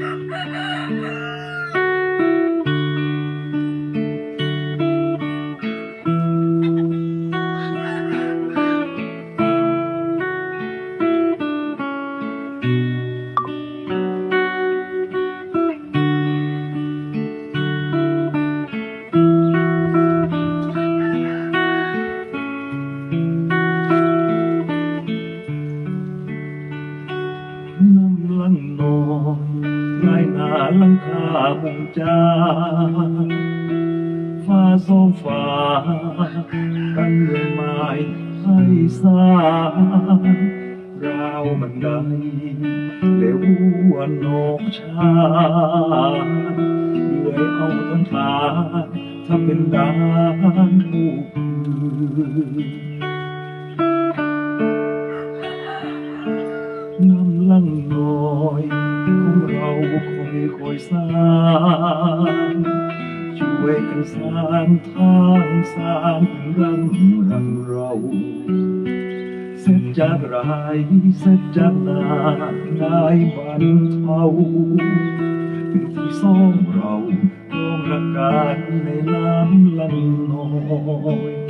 Ha ha ha ha! ลังคามุงจาฟ้าโซฟ้ากันเรื่องไม้ให้สาราวมันไดเลววนนกชาเลยเอาต้นทาถ้าเป็นดานถูกพื้น้ำลังน้อย เราคอยคอยสร้างช่วยกันสร้างทางสร้างรังรังเราเสร็จจากไรเสร็จจากนาได้บันเทาเป็นที่สองเราร่วมรักกันในน้ำลังน้อย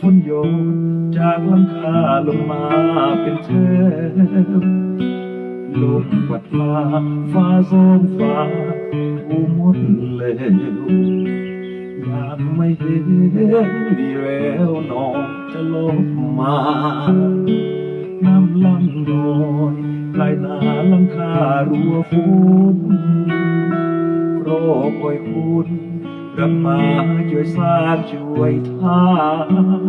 ฝนโยนจากหลังคาลงมาเป็นเทวลมปัดฟ้าฟ้าสองฟ้าผู้หมดแล้วอยากไม่เห็นมีแววนองจะลบมาน้ำลังน้อยลายหนาหลังคารัวฝนรอคอยคุณ รับมาช่วยสร้างช่วยทาง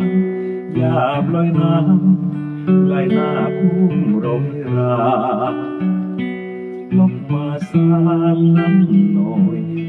อย่าปล่อยน้ำไหลหน้าคุ้มรยราลบมาสร้างน้ำหน่อย